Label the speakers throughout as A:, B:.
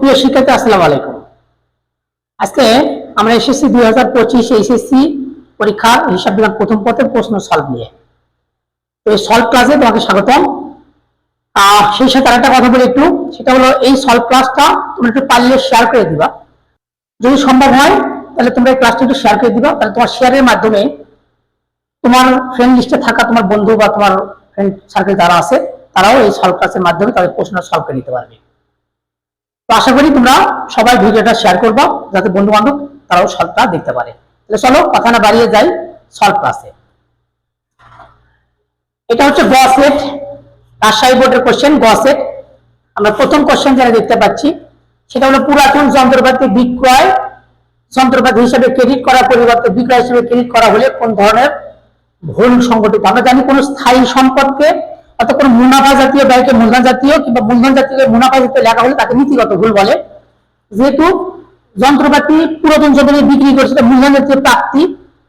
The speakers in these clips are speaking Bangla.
A: সুপ্রিয় শিক্ষার্থী আসসালামু আলাইকুম। আজকে আমরা এসেছি দুই হাজার পঁচিশ এইচএসসি পরীক্ষার হিসাব বিভাগ প্রথম পথের প্রশ্ন সলভ নিয়ে। তো এই সলভ ক্লাসে তোমাকে স্বাগতম। আহ, সেই সাথে আরেকটা কথা বলি একটু সেটা হলো এই সলভ ক্লাসটা তোমরা একটু পারলে শেয়ার করে দিবা। যদি সম্ভব হয় তাহলে তোমরা এই ক্লাসটা একটু শেয়ার করে দিবা। তাহলে তোমার শেয়ারের মাধ্যমে তোমার ফ্রেন্ড লিস্টে থাকা তোমার বন্ধু বা তোমার ফ্রেন্ড সার্কেল যারা আছে তারাও এই সলভ ক্লাসের মাধ্যমে তাদের প্রশ্ন সলভ করে নিতে পারবে। তো আশা করি তোমরা সবাই ভিডিওটা শেয়ার করবা, যাতে বন্ধু বান্ধব তারাও সলভটা দেখতে পারে। তাহলে চলো কথা না বাড়িয়ে যাই সলভ ক্লাসে এটা হচ্ছে গ সেট রাজশাহী বোর্ডের কোশ্চেন গ সেট আমরা প্রথম কোশ্চেন যেটা দেখতে পাচ্ছি, সেটা হলো পুরাতন যন্ত্রপাতি বিক্রয়। যন্ত্রপাতি হিসেবে ক্রেডিট করার পরিবর্তে বিক্রয় হিসেবে ক্রেডিট করা হলে কোন ধরনের ভুল সংগঠিত আমরা জানি কোন স্থায়ী সম্পদকে অর্থাৎ কোন মুনাফা জাতীয় ব্যয়কে মূলধন জাতীয় কিংবা মূলধন জাতীয় মুনাফা জাতীয় লেখা হলে তাকে নীতিগত ভুল বলে। যেহেতু যন্ত্রপাতি পুরাতন যন্ত্রপাতি বিক্রি করছে মূলধন জাতীয় প্রাপ্তি,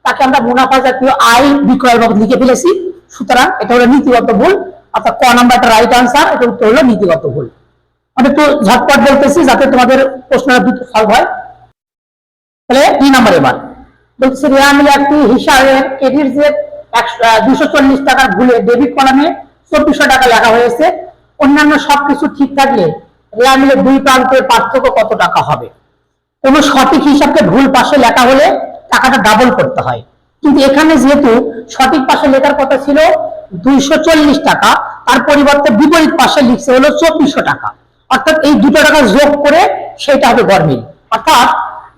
A: তাকে আমরা মুনাফা জাতীয় আয় বিক্রয় বাবদ লিখে ফেলেছি। সুতরাং এটা হলো নীতিগত ভুল, অর্থাৎ ক নাম্বারটা রাইট আনসার এটা উত্তর হলো নীতিগত ভুল। আমি একটু ঝটপট বলতেছি যাতে তোমাদের প্রশ্নটা দ্রুত সলভ হয়। তাহলে দুই নাম্বার এবার। বলছে রেয়া একটি হিসাবে ক্রেডিট যে একশো দুশো চল্লিশ টাকার ভুলে ডেবিট কলামে চব্বিশশো টাকা লেখা হয়েছে। অন্যান্য সবকিছু ঠিক থাকলে রেয়া মিলে দুই প্রান্তের পার্থক্য কত টাকা হবে? কোন সঠিক হিসাবকে ভুল পাশে লেখা হলে টাকাটা ডাবল করতে হয়। কিন্তু এখানে যেহেতু সঠিক পাশে লেখার কথা ছিল, দুইশো চল্লিশ টাকা, তার পরিবর্তে বিপরীত পাশে লিখছে হলো চব্বিশশো টাকা। অর্থাৎ এই দুটো টাকা যোগ করে সেটা হবে গরমিল অর্থাৎ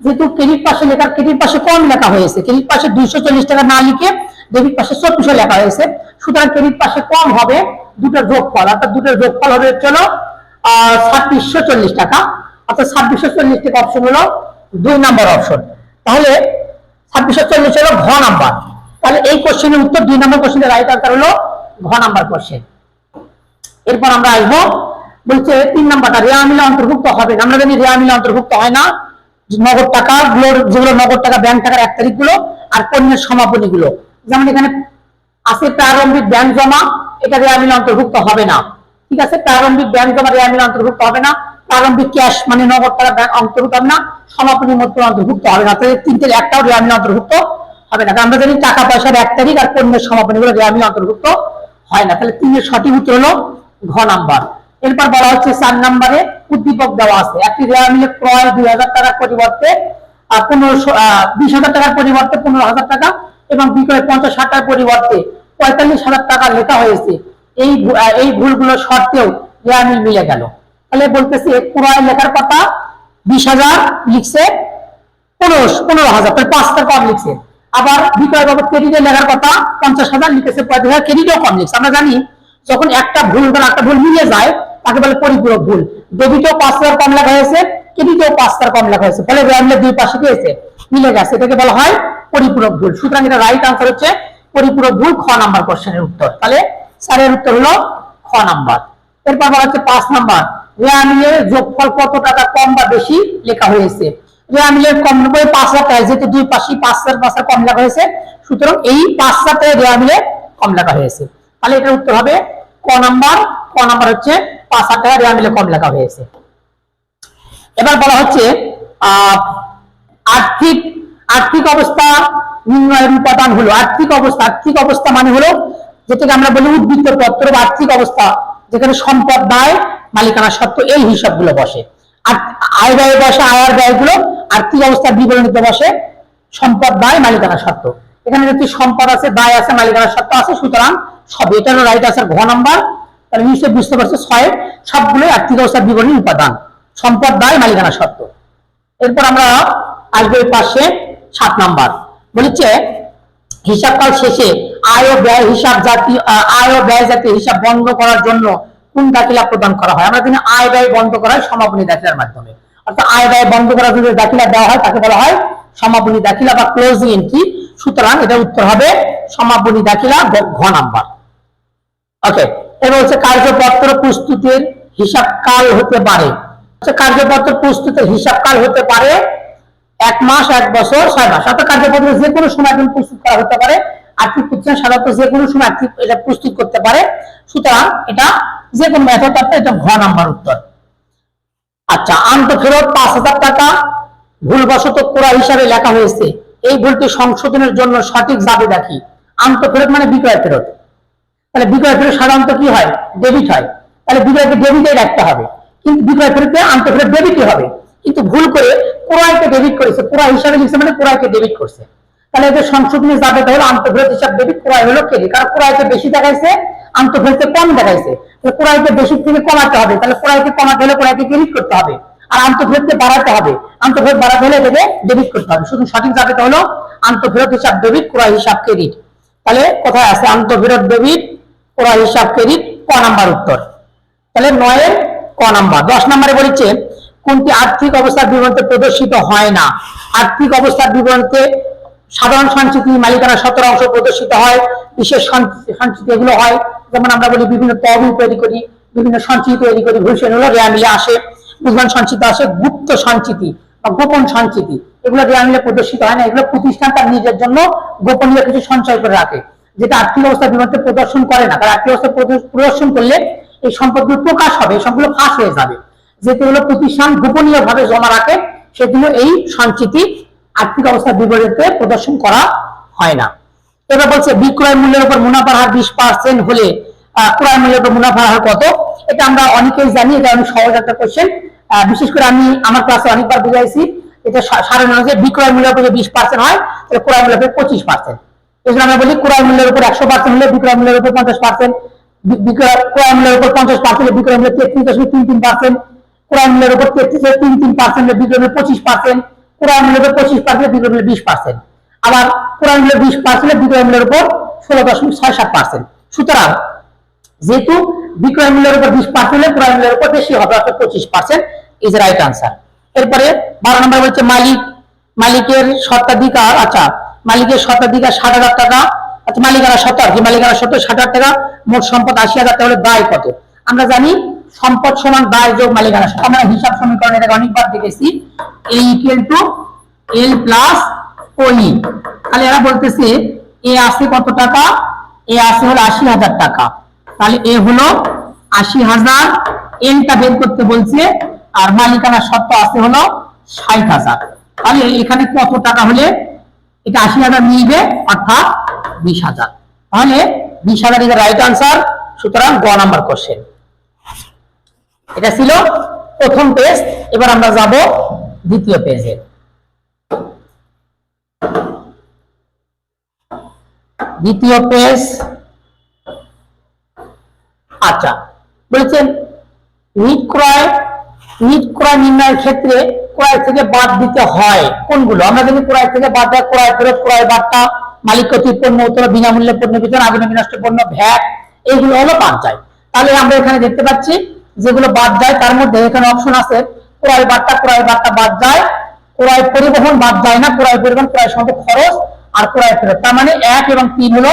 A: যেহেতু ক্রেডিট পাশে লেখার ক্রেডিট পাশে কম লেখা হয়েছে, ক্রেডিট পাশে দুইশো চল্লিশ টাকা না লিখে ডেবিট পাশে চব্বিশশো লেখা হয়েছে সুতরাং ক্রেডিট পাশে কম হবে, দুটো যোগফল, অর্থাৎ দুটো যোগফল হবে চলো ছাব্বিশশো চল্লিশ টাকা। অর্থাৎ ছাব্বিশশো চল্লিশ টাকা অপশন হলো দুই নাম্বার অপশন তাহলে ছাব্বিশশো চল্লিশ হলো ঘ নাম্বার তাহলে এই কোশ্চেনের উত্তর, দুই নম্বর কোশ্চেনের রাইট আনসার হলো ঘ নাম্বার কোশ্চেন এরপর আমরা আসব, বলছে তিন নাম্বারটা রেয়া মিলে অন্তর্ভুক্ত হবে। আমরা জানি রেয়া মিলে অন্তর্ভুক্ত হয় না। নগদ টাকা, গুলোর যেগুলো নগদ টাকা ব্যাংক টাকার এক তারিখগুলো আর পণ্যের সমাপনী গুলো যেমন এখানে আছে প্রারম্ভিক ব্যাংক জমা, এটা রেয়া মিলে অন্তর্ভুক্ত হবে না। ঠিক আছে? প্রারম্ভিক ব্যাংক জমা রেয়া মিলে অন্তর্ভুক্ত হবে না। প্রারম্ভিক ক্যাশ মানে নগদ টাকা ব্যাংক অন্তর্ভুক্ত হবে না। সমাপনী মধ্যে অন্তর্ভুক্ত হবে না। তাহলে তিনটের একটাও রেয়া মিলে অন্তর্ভুক্ত হবে না। আমরা জানি টাকা পয়সার এক তারিখ আর পণ্যের সমাপনী গুলো রেয়া মিলে অন্তর্ভুক্ত হয় না। তাহলে তিনের সঠিক উত্তর হলো ঘ নাম্বার। এরপর বলা হচ্ছে চার নাম্বারে উদ্দীপক দেওয়া আছে। একটি রেয়া মিলে ক্রয় দুই হাজার টাকার পরিবর্তে পনেরোশো বিশ হাজার টাকার পরিবর্তে পনেরো হাজার টাকা এবং বিক্রয় পঞ্চাশ টাকার পরিবর্তে পঁয়তাল্লিশ হাজার টাকা লেখা হয়েছে। এই এই ভুলগুলো সত্ত্বেও রেয়া মিলে গেল। তাহলে বলতেছে ক্রয় লেখার কথা বিশ হাজার লিখছে, পনেরো পনেরো হাজার, তাহলে পাঁচটা কম লিখছে। আবার বিক্রয় বাবদ ক্রেডিটে লেখার কথা পঞ্চাশ হাজার লিখেছে পঁয়ত্রিশ হাজার ক্রেডিটও কম লিখছে। আমরা জানি, যখন একটা ভুল বা একটা ভুল মিলে যায়, তাকে বলে পরিপূরক ভুল। ডেবিটেও পাঁচ হাজার কম লেখা হয়েছে ক্রেডিটেও পাঁচ হাজার কম লেখা হয়েছে। ফলে র্যামলে দুই পাশে কি হয়েছে মিলে গেছে। এটাকে বলা হয় পরিপূরক ভুল। সুতরাং এটা রাইট আনসার হচ্ছে পরিপূরক ভুল, খ নাম্বার কোশ্চেনের উত্তর। তাহলে স্যারের উত্তর হলো খ নাম্বার এরপর বলা হচ্ছে পাঁচ নাম্বার রেয়া মিলে যোগফল কত টাকা কম বা বেশি লেখা হয়েছে। রেয়া মিলে কম করে পাঁচ হাজার টাকা যেহেতু দুই পাশে পাঁচ হাজার পাঁচ হাজার কম লেখা হয়েছে, সুতরাং এই পাঁচ হাজার টাকা রেয়া মিলে কম লেখা হয়েছে। তাহলে এটার উত্তর হবে ক নাম্বার ক নাম্বার হচ্ছে পাঁচ হাজার টাকা রেয়া মিলে কম লেখা হয়েছে। এবার বলা হচ্ছে আর্থিক আর্থিক অবস্থা নির্ণয়ের উপাদান হলো। আর্থিক অবস্থা আর্থিক অবস্থা মানে হলো যেটাকে আমরা বলি উদ্বৃত্ত পত্র বা আর্থিক অবস্থা, যেখানে সম্পদ দায় মালিকানা সত্ত্ব এই হিসাবগুলো বসে। আর আয় ব্যয় বসে, আয়ার ব্যয়গুলো আর্থিক অবস্থার বিবরণীতে বসে, সম্পদ দায় মালিকানা সত্ত্ব। এখানে যদি সম্পদ আছে দায় আছে, মালিকানা সত্ত্ব আছে, সুতরাং সব এটারও রাইট আছে ঘ নাম্বার তাহলে নিশ্চয়ই বুঝতে পারছ, ছয়, সবগুলোই আর্থিক অবস্থার বিবরণী উপাদান, সম্পদ দায় মালিকানা সত্ত্ব। এরপর আমরা আসব এর পাশে। সাত নাম্বার। বলেছে হিসাবকাল শেষে আয় ব্যয় হিসাব জাতীয় আয় ব্যয় জাতীয় হিসাব বন্ধ করার জন্য কোন দাখিলা প্রদান করা হয়? আমরা জানি আয় ব্যয় বন্ধ করা হয় সমাপনী দাখিলার মাধ্যমে। অর্থাৎ আয় ব্যয় বন্ধ করার জন্য দাখিলা দেওয়া হয় তাকে বলা হয় সমাপনী দাখিলা বা ক্লোজিং এন্ট্রি সুতরাং এটা উত্তর হবে সমাপনী দাখিলা ঘ নাম্বার। ওকে এবার হচ্ছে কার্যপত্র প্রস্তুতির হিসাব কাল হতে পারে। কার্যপত্র প্রস্তুতির হিসাব কাল হতে পারে এক মাস, এক বছর, ছয় মাস। অর্থাৎ কার্যপত্র যে কোনো সময় কিন্তু প্রস্তুত করা হতে পারে। আর্থিক প্রতিষ্ঠান সাধারণত যে কোনো সময় আর্থিক এটা প্রস্তুত করতে পারে। সুতরাং এটা যে কোনো মেথড অর্থাৎ এটা ঘ নাম্বার উত্তর। আচ্ছা আন্ত ফেরত পাঁচ হাজার টাকা ভুলবশত কোরা হিসাবে লেখা হয়েছে। এই ভুলটি সংশোধনের জন্য সঠিক জাবেদা দেখি আন্ত ফেরত মানে বিক্রয় ফেরত। তাহলে বিক্রয় ফেরত সাধারণত কি হয়? ডেবিট হয়। তাহলে বিক্রয়কে ডেবিটে রাখতে হবে। কিন্তু বিক্রয় ফেরতে আন্ত ফেরত ডেবিটই হবে। কিন্তু ভুল করে কোরাইকে ডেবিট করেছে। কোরা হিসাবে লিখছে মানে কোরাইকে ডেবিট করছে। তাহলে এদের সংশোধনী যাবে হলো আন্তঃফেরত হিসাব ডেবিট কোরাই হলো ক্রেডিট কারণ কোরাইকে বেশি দেখাইছে আন্তঃফেরতে কম দেখাইছে। তাহলে কোরাইকে বেশি থেকে কমাতে হবে। তাহলে কোরাইকে কমাতে হলে কোরাইকে ক্রেডিট করতে হবে। আর আন্তঃফেরতকে বাড়াতে হবে। আন্তঃফেরত বাড়াতে হলে এটাকে ডেবিট করতে হবে। শুধু সঠিক যাবে হলো আন্তঃফেরত হিসাব ডেবিট কোরাই হিসাব ক্রেডিট তাহলে কোথায় আছে আন্তঃফেরত ডেবিট কোরাই হিসাব ক্রেডিট ক নাম্বার উত্তর। তাহলে নয়ের ক নাম্বার। দশ নম্বরে বলেছে কোনটি আর্থিক অবস্থার বিবরণীতে প্রদর্শিত হয় না। আর্থিক অবস্থার বিবরণীতে সাধারণ সঞ্চিতি মালিকানা সতেরো অংশ প্রদর্শিত হয়, বিশেষ সঞ্চি- সঞ্চিতি এগুলো হয়। যেমন আমরা বলি, বিভিন্ন তহবিল তৈরি করি, বিভিন্ন সঞ্চিতি তৈরি করি ভূষণ হলো রেয়া মিলে আসে। বুঝবান সঞ্চিত আসে গুপ্ত সঞ্চিতি বা গোপন সঞ্চিতি এগুলো রেয়া মিলে প্রদর্শিত হয় না, এগুলো প্রতিষ্ঠান তার নিজের জন্য গোপনীয় কিছু সঞ্চয় করে রাখে, যেটা আর্থিক অবস্থা বিবরণীতে প্রদর্শন করে না। কারণ আর্থিক অবস্থা প্রদর্শন করলে এই সম্পদগুলো প্রকাশ হবে সবগুলো ফাঁস হয়ে যাবে। যেগুলো প্রতিষ্ঠান গোপনীয় ভাবে জমা রাখে সেগুলো এই সঞ্চিতি আর্থিক অবস্থা বিপরীতে প্রদর্শন করা হয় না। এবার বলছে, বিক্রয় মূল্যের উপর মুনাফার হার বিশ পার্সেন্ট হলে ক্রয় মূল্যের উপর মুনাফার হার কত? এটা আমরা অনেকেই জানি, এটা অনেক সহজ একটা কোশ্চেন বিশেষ করে আমি আমার ক্লাসে অনেকবার বুঝাইছি, এটা সা- সাধারণ যে বিক্রয় মূল্যের উপর বিশ পার্সেন্ট হয়, তাহলে ক্রয় মূল্যের উপর পঁচিশ পার্সেন্ট এই জন্য আমরা বলি, ক্রয় মূল্যের উপর একশো পার্সেন্ট হলে বিক্রয় মূল্যের উপর পঞ্চাশ পার্সেন্ট বিক্রয়, ক্রয় মূল্যের উপর পঞ্চাশ পার্সেন্ট বিক্রয় মূল্য তেত্রিশ দশমিক তিন তিন পার্সেন্ট মূল্যের উপর তেত্রিশ তিন তিন পঁচিশ পার্সেন্ট মূল্যের উপর পঁচিশ পার্সেন্ট বিশ পার্সেন্ট আবার মূল্য বিশ মূল্যের উপর ষোলো দশমিক ছয় সাত পার্সেন্ট সুতরাং যেহেতু বিক্রয় মূল্যের উপর বিশ পার্সেন্ট মূল্যের উপর বেশি হবে, অর্থাৎ পঁচিশ পার্সেন্ট ইজ রাইট আনসার এরপরে বারো নম্বর বলছে মালিক, মালিকের শতাধিকার আচ্ছা মালিকের শতাধিকার ষাট হাজার টাকা আচ্ছা মালিকানা শত আর কি মালিকানা শত ষাট হাজার টাকা, মোট সম্পদ আশি হাজার টাকা হলে দায় কত? আমরা জানি সম্পদ সমান দায় যোগ মালিকানা। আমরা হিসাব সমীকরণ এটাকে অনেকবার দেখেছি। A equal to l plus ওই তাহলে এরা বলতেছে এ আছে কত টাকা? এ আছে হলো আশি হাজার টাকা। তাহলে এ হলো আশি হাজার। এলটা বের করতে বলছে, আর মালিকানা সত্ত্ব আছে হলো ষাট হাজার। তাহলে এখানে কত টাকা হলে এটা আশি হাজার মিলবে, অর্থাৎ বিশ হাজার। তাহলে বিশ হাজার ইজ রাইট আনসার সুতরাং গ নাম্বার কোশ্চেন এটা ছিল প্রথম পেজ এবার আমরা যাব দ্বিতীয় পেজে দ্বিতীয় পেজ আচ্ছা বলেছেন, নিট ক্রয় নিট ক্রয় নির্ণয়ের ক্ষেত্রে ক্রয় থেকে বাদ দিতে হয়। কোনগুলো? আমরা জানি ক্রয় থেকে বাদ দেয় ক্রয় ফেরত, ক্রয় বার্তা মালিক কর্তৃক পণ্য, উত্তর, বিনামূল্যে পণ্য বিতরণ আগুনে বিনষ্ট পণ্য, ভ্যাট, এইগুলো হলো বাদ যায় তাহলে আমরা এখানে দেখতে পাচ্ছি যেগুলো বাদ যায়, তার মধ্যে এখানে অপশন আছে, ক্রয় বার্তা ক্রয় বার্তা বাদ যায়, ক্রয় পরিবহন বাদ যায় না, ক্রয় পরিবহন, ক্রয় সঙ্গে খরচ আর ক্রয় ফেরত। তার মানে এক এবং তিন হলো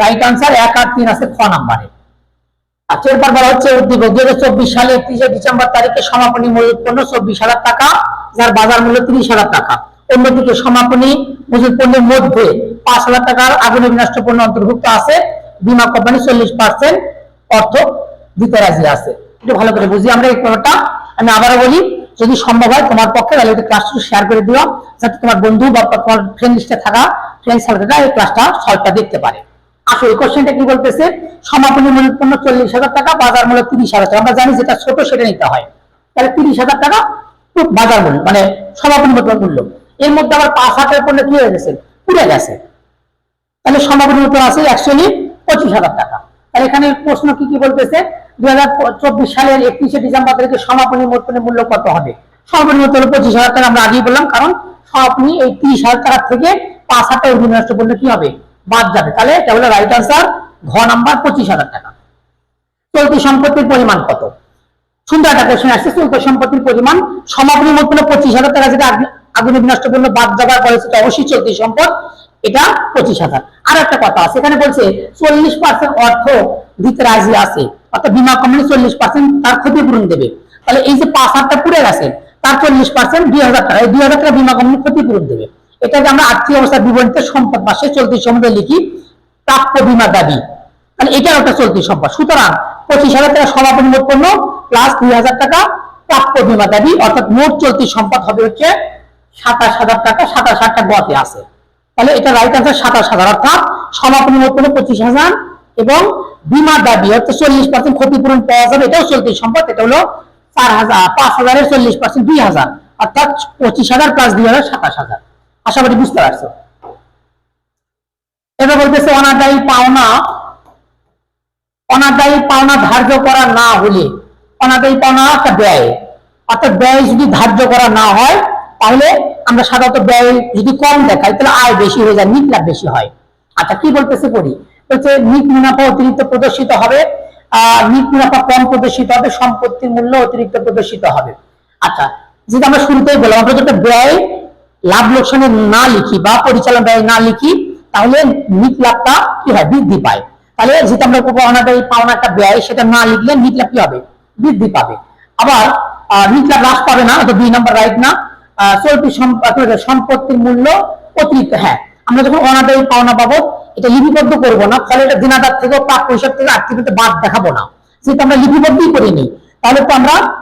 A: রাইট আনসার এক আর তিন আছে খ নাম্বারে। আচ্ছা এরপর বলা হচ্ছে উদ্যোগ দুই হাজার চব্বিশ সালে একত্রিশে ডিসেম্বর তারিখে সমাপনী মজুত পণ্য চব্বিশ হাজার টাকা, যার বাজার মূল্য তিরিশ হাজার টাকা। অন্যদিকে সমাপনী মজুত পণ্যের মধ্যে পাঁচ হাজার টাকার আগুনে বিনষ্ট পণ্য অন্তর্ভুক্ত আছে, বীমা কোম্পানি চল্লিশ পার্সেন্ট অর্থ দিতে রাজি আছে। একটু ভালো করে বুঝি। আমরা এই ব্যাপারটা আমি আবারও বলি, যদি সম্ভব হয় তোমার পক্ষে, তাহলে এটা ক্লাসটা শেয়ার করে দিও, যাতে তোমার বন্ধু বা তোমার ফ্রেন্ড লিস্টে থাকা ফ্রেন্ড সার্কেলটা এই ক্লাসটা সলভটা দেখতে পারে। আসলে কোশ্চেনটা কি বলতেছে? সমাপনী মূল্য পণ্য চল্লিশ হাজার টাকা, বাজার মূল্য তিরিশ হাজার টাকা। আমরা জানি যেটা ছোট সেটা নিতে হয়। তাহলে তিরিশ হাজার টাকা বাজার মূল্য মানে সমাপনী মূল্য এর মধ্যে আবার পাঁচ হাজার পণ্য কি হয়ে গেছে? পুড়ে গেছে। তাহলে সমাপনী মূল্য আছে অ্যাকচুয়ালি পঁচিশ হাজার টাকা। আর এখানে প্রশ্ন কি কি বলতেছে? দুই হাজার চব্বিশ সালের একত্রিশে ডিসেম্বর তারিখে সমাপনী মূল্যের মূল্য কত হবে? সমাপনী হলো পঁচিশ হাজার টাকা, আমরা আগেই বললাম, কারণ সমাপনী এই তিরিশ হাজার টাকার থেকে পাঁচ হাজার টাকা বিনষ্ট পণ্য কি হবে? বাদ যাবে। তাহলে এটা হলো রাইট আনসার ঘ নাম্বার পঁচিশ হাজার টাকা। চলতি সম্পত্তির পরিমাণ কত? সুন্দর একটা কোশ্চেন আসছে। চলতি সম্পত্তির পরিমাণ, সমাপনী মোট পণ্য পঁচিশ হাজার টাকা যেটা আগ- আগুনে বিনষ্ট পণ্য বাদ যাবার পরে সেটা অবশ্যই চলতি সম্পদ। এটা পঁচিশ হাজার। আর একটা কথা আছে, এখানে বলছে চল্লিশ পার্সেন্ট অর্থ দিতে রাজি আছে, অর্থাৎ বীমা কোম্পানি চল্লিশ পার্সেন্ট তার ক্ষতিপূরণ দেবে। তাহলে এই যে পাঁচ হাজারটা পুড়ে গেছে, তার চল্লিশ পার্সেন্ট দুই হাজার টাকা, এই দুই হাজার টাকা বীমা কোম্পানি ক্ষতিপূরণ দেবে। এটাকে আমরা আর্থিক অবস্থার বিবরণীতে সম্পদ মাসে চলতি সম্পদে লিখি, প্রাপ্য বিমা দাবি। তাহলে এটার একটা চলতি সম্পদ। সুতরাং পঁচিশ হাজার টাকা সমাপনী মোট পণ্য প্লাস দুই হাজার টাকা প্রাপ্য বিমা দাবি, অর্থাৎ মোট চলতি সম্পদ হবে হচ্ছে সাতাশ হাজার টাকা, সাতাশ হাজার টাকা গতে আছে। তাহলে এটা রাইট আনসার সাতাশ হাজার, অর্থাৎ সমাপনী মোট হলো পঁচিশ হাজার এবং বিমা দাবি, অর্থাৎ চল্লিশ পার্সেন্ট ক্ষতিপূরণ পাওয়া যাবে, এটাও চলতি সম্পদ, এটা হলো চার হাজার, পাঁচ হাজারের চল্লিশ পার্সেন্ট দুই হাজার, অর্থাৎ পঁচিশ হাজার প্লাস দুই হাজার, সাতাশ হাজার। আশা করি বুঝতে পারছ। এবার বলতেছে, অনাদায়ী পাওনা অনাদায়ী পাওনা ধার্য করা না হলে, অনাদায়ী পাওনা একটা ব্যয়, অর্থাৎ ব্যয় যদি ধার্য করা না হয়, তাহলে আমরা সাধারণত ব্যয় যদি কম দেখাই, তাহলে আয় বেশি হয়ে যায় নিট লাভ বেশি হয়। আচ্ছা কি বলতেছে পড়ি বলছে নিট মুনাফা অতিরিক্ত প্রদর্শিত হবে, আহ নিট মুনাফা কম প্রদর্শিত হবে, সম্পত্তির মূল্য অতিরিক্ত প্রদর্শিত হবে। আচ্ছা যেটা আমরা শুরুতেই বললাম, আমরা যদি ব্যয়, লাভ লোকসানে না লিখি বা পরিচালনা ব্যয় না লিখি, তাহলে নিট লাভটা কি হয়? বৃদ্ধি পায়। তাহলে যেটা আমরা অনাদায়ী পাওনা একটা ব্যয়, সেটা না লিখলে নিট লাভ কি হবে? বৃদ্ধি পাবে। আবার নিট লাভ হ্রাস পাবে না, এটা দুই নম্বর রাইট না। চলতি সম্প- সম্পত্তির মূল্য অতিরিক্ত হ্যাঁ। আমরা যখন অনাদায়ী পাওনা পাবো এটা লিপিবদ্ধ করব না, ফলে এটা দিনাদার থেকে প্রাপ্য হিসাব থেকে আর্থিক বাদ দেখাবো না। যেটা আমরা লিপিবদ্ধই করিনি, তাহলে তো আমরা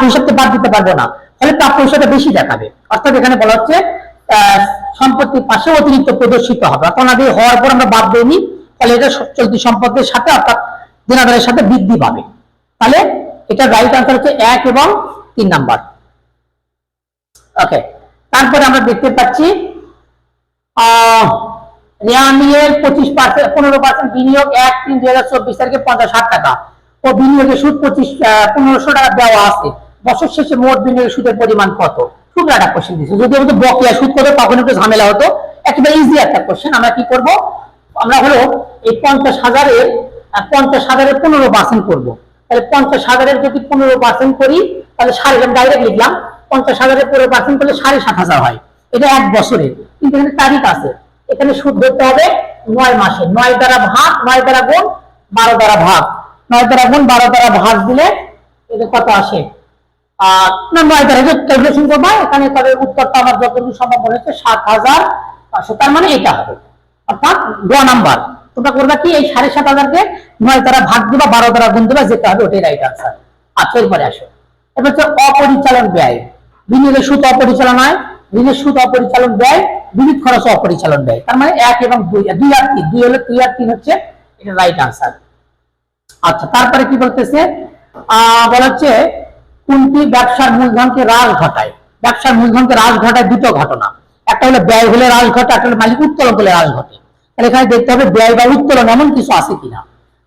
A: হিসাব থেকে বাদ দিতে পারব না। ফলে প্রাপ্য হিসাবটা বেশি দেখাবে। অর্থাৎ এখানে বলা হচ্ছে সম্পত্তির পাশে অতিরিক্ত প্রদর্শিত হবে। অনাদায়ী হওয়ার পর আমরা বাদ দিইনি, ফলে এটা চলতি সম্পদের সাথে অর্থাৎ দিনাদারের সাথে বৃদ্ধি পাবে। তাহলে এটা রাইট আনসার হচ্ছে এক এবং তিন নাম্বার। ওকে তারপরে আমরা দেখতে পাচ্ছি পঁচিশ পার্সেন্ট পনেরো পার্সেন্ট বিনিয়োগ এক তিন দুই হাজার চব্বিশ তারিখে পঞ্চাশ ষাট টাকা। ও বিনিয়োগের সুদ পঁচিশ পনেরোশো টাকা দেওয়া আছে। বছর শেষে মোট বিনিয়োগের সুদের পরিমাণ কত? খুব একটা কোশ্চেন দিচ্ছে। যদি আমাদের বকেয়া সুদ কত, তখন একটু ঝামেলা হতো। একেবারে ইজি একটা কোশ্চেন আমরা কি করব? আমরা হলো এই পঞ্চাশ হাজারের পঞ্চাশ হাজারের পনেরো পার্সেন্ট করব। তাহলে পঞ্চাশ হাজারের যদি পনেরো পার্সেন্ট করি, তাহলে সাড়ে ডাইরেক্ট লিখলাম। পঞ্চাশ হাজারের পনেরো পার্সেন্ট করলে সাড়ে সাত হাজার হয়। এটা এক বছরের কিন্তু এখানে তারিখ আছে। এখানে সুদ ধরতে হবে নয় মাসে। নয় দ্বারা ভাগ, নয় দ্বারা গুণ, বারো দ্বারা ভাগ। নয় দ্বারা গুণ, বারো দ্বারা ভাগ দিলে এটা কত আসে? আহ, না, নয় দ্বারা ক্যালকুলেশন করব। এখানে তবে উত্তরটা আমার যতটুকু সম্ভব মনে হচ্ছে সাত হাজার পাঁচশো। তার মানে এটা হবে। অর্থাৎ গ নাম্বার। তোমরা করবা কি? এই সাড়ে সাত হাজারকে নয় দ্বারা ভাগ দিবা, বারো দ্বারা গুণ দিবা যেতে হবে ওটাই রাইট আনসার আচ্ছা এরপরে আসো। এবার হচ্ছে অপরিচালন ব্যয়। বিনিয়োগের সুদ অপরিচালনায় ঋণের সুদ অপরিচালন ব্যয়, বিনিয়োগ খরচ অপরিচালন ব্যয়। তার মানে এক এবং দুই দুই আর তিন, দুই হলে দুই আর তিন হচ্ছে এটা রাইট আনসার আচ্ছা তারপরে কি বলতেছে? বলা হচ্ছে কোনটি ব্যবসার মূলধনকে হ্রাস ঘটায়? ব্যবসার মূলধনকে হ্রাস ঘটায় দুটো ঘটনা। একটা হলো ব্যয় হলে হ্রাস ঘটে, একটা হলো মালিক উত্তোলন হলে হ্রাস ঘটে। তাহলে এখানে দেখতে হবে ব্যয় বা উত্তোলন এমন কিছু আছে কিনা।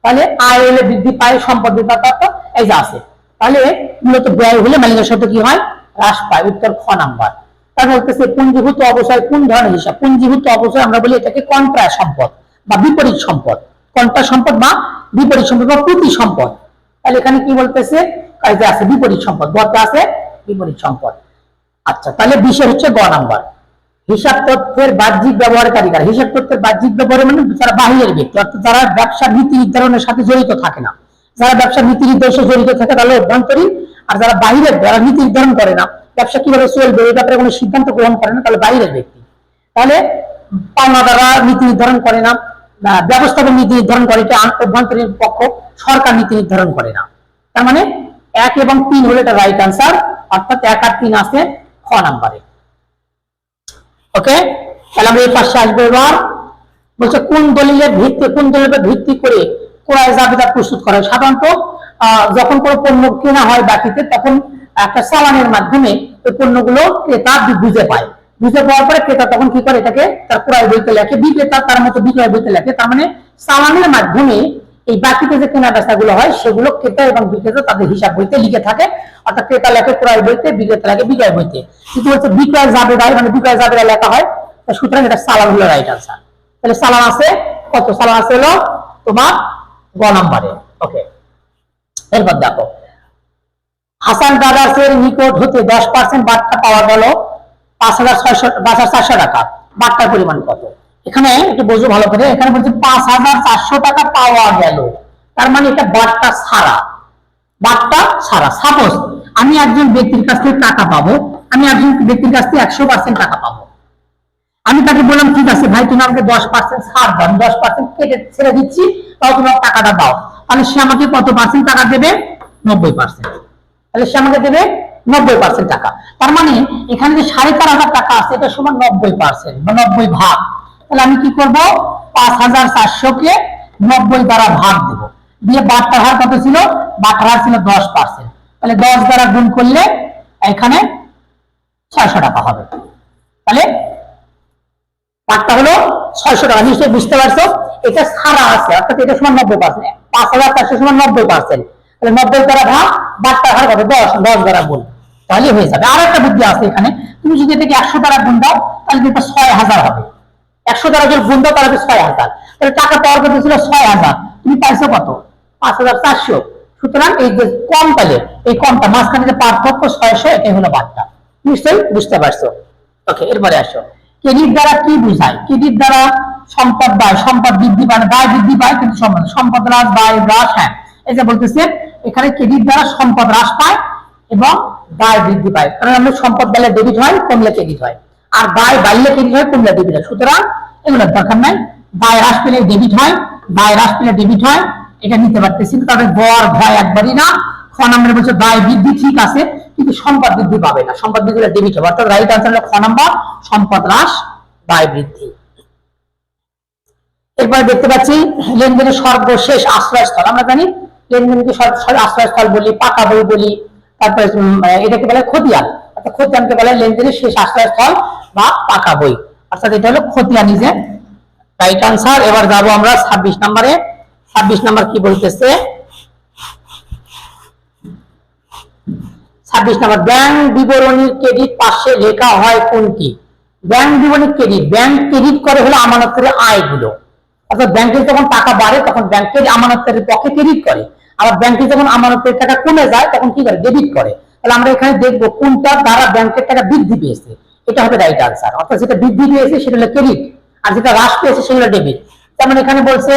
A: তাহলে আয় হলে বৃদ্ধি পায়, সম্পদ বিপাতা এই যে আছে। তাহলে মূলত ব্যয় হলে মালিকের সাথে কি হয়? হ্রাস পায়, উত্তর খ নাম্বার। তারপর বলতেছে, পুঞ্জীভূত অবস্থায় কোন ধরনের হিসাব? পুঞ্জীভূত অবস্থায় আমরা বলি এটাকে কন্ট্রা সম্পদ বা বিপরীত সম্পদ। কন্ট্রা সম্পদ বা বিপরীত সম্পদ বা প্রতি সম্পদ। তাহলে এখানে কি বলতেছে? যে আছে, বিপরীত সম্পদ। গতে আছে, বিপরীত সম্পদ। আচ্ছা তাহলে বিষয় হচ্ছে গ নাম্বার। হিসাব তথ্যের বাহ্যিক ব্যবহারকারী কারা হিসাব তথ্যের বাহ্যিক ব্যবহার মানে যারা বাহিরের ব্যক্তি, অর্থাৎ যারা ব্যবসা নীতি নির্ধারণের সাথে জড়িত থাকে না। যারা ব্যবসা নীতি নির্দেশে জড়িত থাকে, তাহলে অভ্যন্তরীণ আর যারা বাইরের যারা নীতি নির্ধারণ করে না, ব্যবসা কীভাবে চলবে, এই ব্যাপারে কোনো সিদ্ধান্ত গ্রহণ করে না, তাহলে বাইরের ব্যক্তি। তাহলে পাওনা দ্বারা নীতি নির্ধারণ করে না ব্যবস্থাপক নীতি নির্ধারণ করে, এটা অভ্যন্তরীণ পক্ষ, সরকার নীতি নির্ধারণ করে না। তার মানে এক এবং তিন হলো এটা রাইট আনসার অর্থাৎ এক আর তিন আছে খ নাম্বারে। ওকে? তাহলে আমরা এই পাশে আসব এবার। বলছে, কোন দলিলের ভিত্তি কোন দলিলের ভিত্তি করে ক্রয় জাবেদা প্রস্তুত করা সাধারণত যখন কোনো পণ্য কেনা হয় বাকিতে তখন একটা চালানের মাধ্যমে ওই পণ্যগুলো ক্রেতা বুঝে পায়। বুঝে পাওয়ার পরে ক্রেতা তখন কি করে? এটাকে তার ক্রয় বইতে লেখে। বিক্রেতা তার মতো বিক্রয় বইতে লেখে। তার মানে চালানের মাধ্যমে এই বাকিতে যে কেনা বেচাগুলো হয়, সেগুলো ক্রেতা এবং বিক্রেতা তাদের হিসাব বইতে লিখে থাকে। অর্থাৎ ক্রেতা লেখে ক্রয় বইতে, বিক্রেতা লেখে বিক্রয় বইতে। কিন্তু হচ্ছে বিক্রয় জাবেদায় মানে বিক্রয় জাবেদা লেখা হয় সুতরাং এটা চালান হলো রাইট আনসার তাহলে চালান আছে, কত? চালান আছে হলো তোমার গ নাম্বারে। ওকে এরপর দেখো, হাসান ব্রাদার্সের নিকট হতে দশ পার্সেন্ট বার্তা পাওয়া গেল পাঁচ হাজার ছয়শো, পাঁচ হাজার চারশো টাকা। বার্তার পরিমাণ কত? এখানে একটু বোঝো ভালো করে, এখানে বলছে পাঁচ হাজার চারশো টাকা পাওয়া গেল। তার মানে এটা বার্তা বার্তা সাপোজ আমি একজন ব্যক্তির কাছ থেকে টাকা পাবো, আমি একজন ব্যক্তির কাছ থেকে একশো পার্সেন্ট টাকা পাবো। আমি তাকে বললাম, ঠিক আছে ভাই, তুমি আমাকে দশ পার্সেন্ট ছাড় দাও, আমি দশ পার্সেন্ট কেটে ছেড়ে দিচ্ছি, তাও তুমি আমাকে টাকাটা দাও। তাহলে সে আমাকে কত পার্সেন্ট টাকা দেবে? নব্বই পার্সেন্ট তাহলে সে আমাকে দেবে নব্বই পার্সেন্ট টাকা। তার মানে এখানে যে সাড়ে চার হাজার টাকা আছে, এটা সমান নব্বই পার্সেন্ট বা নব্বই ভাগ। তাহলে আমি কি করব? পাঁচ হাজার চারশোকে নব্বই দ্বারা ভাগ দেব। দিয়ে বাট্টার হার কত ছিল? বাট্টার হার ছিল দশ পার্সেন্ট তাহলে দশ দ্বারা গুণ করলে এখানে ছয়শো টাকা হবে। তাহলে পাটটা হলো ছয়শো টাকা। নিশ্চয়ই বুঝতে পারছ? এটা সারা আছে, অর্থাৎ এটা সমান নব্বই পার্সেন্ট পাঁচ হাজার চারশো সমান নব্বই পার্সেন্ট তাহলে নব্বই দ্বারা ভাগ কত দশ দশ দ্বারা গুণ। তাহলে হয়ে যাবে। আর একটা বুদ্ধি আছে এখানে। তুমি যদি এটাকে একশো দ্বারা গুণ দাও, তাহলে এটা ছয় হাজার হবে। একশো দ্বারা যদি গুণ দাও, তাহলে ছয় হাজার। তাহলে টাকা পাওয়ার কথা ছিল ছয় হাজার। তুমি পাইছো কত? পাঁচ হাজার চারশো। সুতরাং এই যে কম পেলে এই কমটা মাঝখানে যে পার্থক্য ছয়শো, এটাই হলো বার্তা নিশ্চয়ই বুঝতে পারছ? ওকে, এরপরে আসো। ক্রেডিট দ্বারা কি বোঝায়? ক্রেডিট দ্বারা সম্পদ ব্যয় সম্পদ বৃদ্ধি পায় না, ব্যয় বৃদ্ধি পায় কিন্তু সম্পদ সম্পদ হ্রাস ব্যয় হ্রাস হ্যাঁ। এই যে বলতেছে এখানে ক্রেডিট দ্বারা সম্পদ হ্রাস পায় এবং ব্যয় বৃদ্ধি পায়। কারণ আমরা সম্পদ বাড়লে ডেবিট হয় কমলে ক্রেডিট হয়। আর ব্যয় বাড়লে ক্রেডিট হয় কমলে ডেবিট হয়। সুতরাং এগুলোর দরকার নাই। ব্যয় হ্রাস পেলে ডেবিট হয় ব্যয় হ্রাস পেলে ডেবিট হয়। এটা নিতে পারতেছি তবে গড় ভয় একবারই না। খ নম্বরে বলছে ব্যয় বৃদ্ধি ঠিক আছে কিন্তু সম্পদ বৃদ্ধি পাবে না। সম্পদ বৃদ্ধি ডেবিট হবে। অর্থাৎ রাইট আনসার হলো খ নম্বর সম্পদ হ্রাস ব্যয় বৃদ্ধি। এরপরে দেখতে পাচ্ছি লেনদেনের সর্বশেষ আশ্রয়স্থল। আমরা জানি লেনদেনকে আশ্রয়স্থল বলি, পাকা বই বলি, তারপরে এটাকে বলে খতিয়ান। অর্থাৎ খতিয়ানকে বলে লেনদেনের শেষ আশ্রয়স্থল বা পাকা বই। অর্থাৎ এটা হলো খতিয়ান নিজে রাইট আনসার। এবার যাব আমরা ছাব্বিশ নম্বরে। ছাব্বিশ নম্বর কি বলতেছে? ছাব্বিশ নম্বর, ব্যাংক বিবরণীর ক্রেডিট পাশে লেখা হয় কোনটি? ব্যাংক বিবরণীর ক্রেডিট। ব্যাংক ক্রেডিট করে হলো আমানতের আয়গুলো। অর্থাৎ ব্যাংকে যখন টাকা বাড়ে, তখন ব্যাংকের আমানতের পক্ষে ক্রেডিট করে। আবার ব্যাংকে যখন আমানতের টাকা কমে যায়, তখন কি করে? ডেবিট করে। তাহলে আমরা এখানে দেখব কোনটা দ্বারা ব্যাংকের টাকা বৃদ্ধি পেয়েছে। এটা হবে রাইট আনসার অর্থাৎ যেটা বৃদ্ধি পেয়েছে, সেটা হলো ক্রেডিট আর যেটা হ্রাস পেয়েছে, সেটা হলো ডেবিট যেমন এখানে বলছে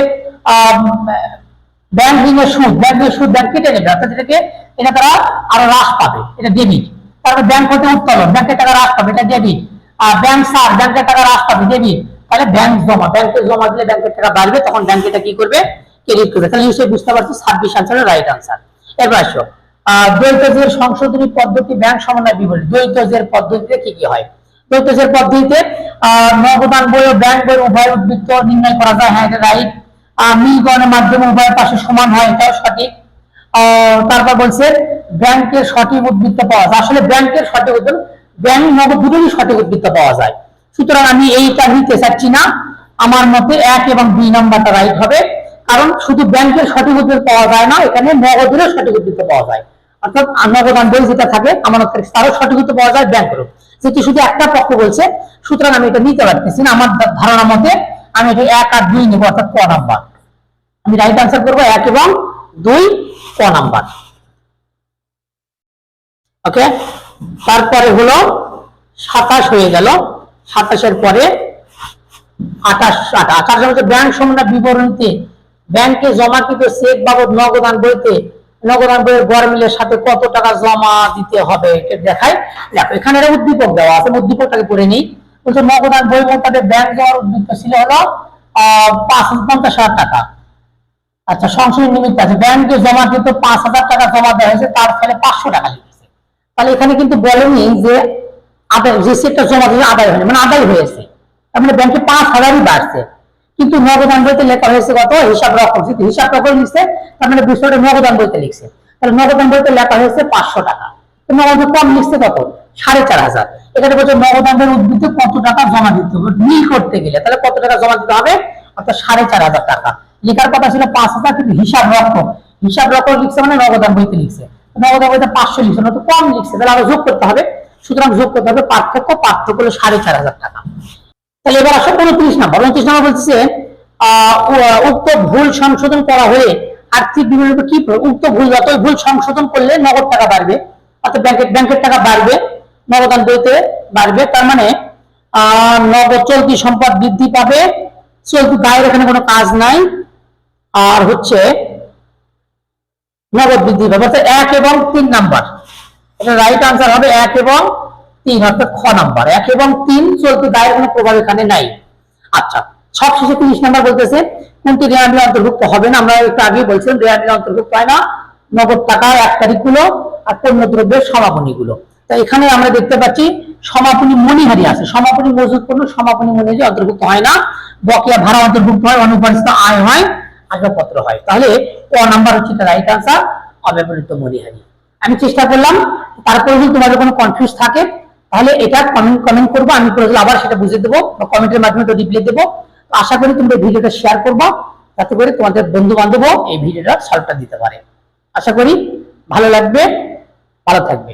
A: ব্যাংক ঋণের সুদ ব্যাংক ঋণের সুদ ব্যাংক কেটে নেবে। অর্থাৎ এটাকে, এটা তারা আরও হ্রাস পাবে। এটা ডেবিট তারপর ব্যাংক হতে উত্তোলন। ব্যাংকের টাকা হ্রাস পাবে, এটা ডেবিট আর ব্যাংক সার ব্যাংকের টাকা হ্রাস পাবে ডেবিট তাহলে ব্যাংক জমা ব্যাংকে জমা দিলে ব্যাংকের টাকা বাড়বে তখন ব্যাংক এটা কি করবে? ক্রেডিট করবে। তাহলে নিশ্চয়ই বুঝতে পারছ ছাব্বিশ আনসারের রাইট আনসার এবার আসো। আহ, দ্বৈত জের সংশোধনী পদ্ধতি ব্যাংক সমন্বয় বিবরণী। দ্বৈতজের পদ্ধতিতে কি কি হয়? দ্বৈতজের পদ্ধতিতে নগদান বই ও ব্যাংক বই উভয় উদ্বৃত্ত নির্ণয় করা যায়। হ্যাঁ এটা রাইট মিলগণের মাধ্যমে উভয়ের পাশে সমান হয় এটাও সঠিক। তারপর বলছে ব্যাংকের সঠিক উদ্বৃত্ত পাওয়া যায়। আসলে ব্যাংকের সঠিক উদ্বৃত্ত ব্যাংক নগদ দুটোরই সঠিক উদ্বৃত্ত পাওয়া যায়। সুতরাং আমি এইটা নিতে চাচ্ছি না। আমার মতে এক এবং দুই নাম্বারটা রাইট হবে। কারণ শুধু ব্যাংকের সঠিক উদ্বৃত্ত পাওয়া যায় না, এখানে নগদেরও সঠিক উদ্বৃত্ত পাওয়া যায়। অর্থাৎ নগদান বই যেটা থাকে আমানতের তারও সঠিক উত্তর পাওয়া যায় ব্যাংকেরও। যেটি শুধু একটা পক্ষ বলছে, সুতরাং আমি এটা নিতে পারতেছি না। আমার ধারণা মতে আমি এটা এক আর দুই নেব, অর্থাৎ ক নাম্বার। আমি রাইট আনসার করব এক এবং দুই ক নাম্বার। ওকে তারপরে হলো সাতাশ হয়ে গেল। সাতাশের পরে আঠাশ আঠাশ হচ্ছে ব্যাংক সমন্বয় বিবরণীতে ব্যাংকে জমাকৃত চেক বাবদ নগদান বইতে? নগদান বইয়ের গড় মিলের সাথে কত টাকা জমা দিতে হবে? এটা দেখায় দেখো, এখানে একটা উদ্দীপক দেওয়া আছে উদ্দীপকটাকে পড়ে নিই। বলছে নগদান বই মোতাবে ব্যাংক জমার উদ্বৃত্ত ছিল হলো পাঁচ পঞ্চাশ হাজার টাকা। আচ্ছা সংশোধন নিমিত্ত আছে। ব্যাংকে জমা কিন্তু পাঁচ হাজার টাকা জমা দেওয়া হয়েছে, তার ফলে পাঁচশো টাকা লিখেছে তাহলে এখানে কিন্তু বলেনি যে আদায় যে সেটটা জমা দিলে আদায় হয়নি মানে আদায় হয়েছে। তার মানে ব্যাংকে পাঁচ হাজারই বাড়ছে। কিন্তু নগদান বইতে লেখা হয়েছে কত? হিসাব রকম কিন্তু হিসাব রকম লিখছে, তার মানে বিষয়টা নগদান বইতে লিখছে। তাহলে নগদান বইতে লেখা হয়েছে পাঁচশো টাকা। তো নগদ কম লিখছে কত? সাড়ে চার হাজার। এখানে বলছে নগদান বইয়ের উদ্বৃত্তে কত টাকা জমা দিতে হবে? মিল করতে গেলে। তাহলে কত টাকা জমা দিতে হবে? অর্থাৎ সাড়ে চার হাজার টাকা। লেখার কথা ছিল পাঁচ হাজার, কিন্তু হিসাব রকম হিসাব রকম লিখছে মানে নগদান বইতে লিখছে। নগদান বইতে পাঁচশো লিখছে তো কম লিখছে। তাহলে আরও যোগ করতে হবে। সুতরাং যোগ করতে হবে পার্থক্য পার্থক্য হলো সাড়ে চার হাজার টাকা। তাহলে এবার আসো উনত্রিশ নম্বর। উনত্রিশ নম্বর বলছে উক্ত ভুল সংশোধন করা হলে আর্থিক উপর কি উক্ত ভুল যতই ভুল সংশোধন করলে নগদ টাকা বাড়বে, অর্থাৎ ব্যাংকের ব্যাংকের টাকা বাড়বে, নগদান বইতে বাড়বে, তার মানে নগদ চলতি সম্পদ বৃদ্ধি পাবে, চলতি দায়ের এখানে কোনো কাজ নাই, আর হচ্ছে নগদ বৃদ্ধি পাবে। অর্থাৎ এক এবং তিন নাম্বার। রাইট আনসার হবে এক এবং তিন, অর্থাৎ খ নাম্বার। এক এবং তিন চলতি দায়ের কোনো প্রভাব এখানে নাই। আচ্ছা সব শেষে তিরিশ নাম্বার বলতেছে, কোনটি রেয়ার অন্তর্ভুক্ত হবে না? আমরা একটু আগে বলছিলাম রেয়ার অন্তর্ভুক্ত হয় না। নগদ টাকা, এক তারিখগুলো আর পণ্যদ্রব্যের সমাপনীগুলো। তো এখানে আমরা দেখতে পাচ্ছি, সমাপনী মণিহারি আছে। সমাপনী মজুদ পণ্য, সমাপনী মণিহারি অন্তর্ভুক্ত হয় না। বকেয়া ভাড়া অন্তর্ভুক্ত হয় অনুপাদিত আয় হয়, আসবাবপত্র হয়। তাহলে ক নাম্বার হচ্ছে রাইট আনসার অব্যবহৃত মণিহারি। আমি চেষ্টা করলাম, তারপরে যদি তোমাদের কোনো কনফিউজ থাকে, তাহলে এটা কমেন্ট কমেন্ট করব, আমি প্রয়োজন আবার সেটা বুঝে দেবো বা কমেন্টের মাধ্যমে তো রিপ্লাই দেবো। আশা করি তোমরা ভিডিওটা শেয়ার করব, যাতে করে তোমাদের বন্ধু বান্ধবও এই ভিডিওটা সলভটা দিতে পারে। আশা করি ভালো লাগবে, ভালো থাকবে।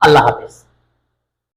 A: আল্লাহ হাফেজ।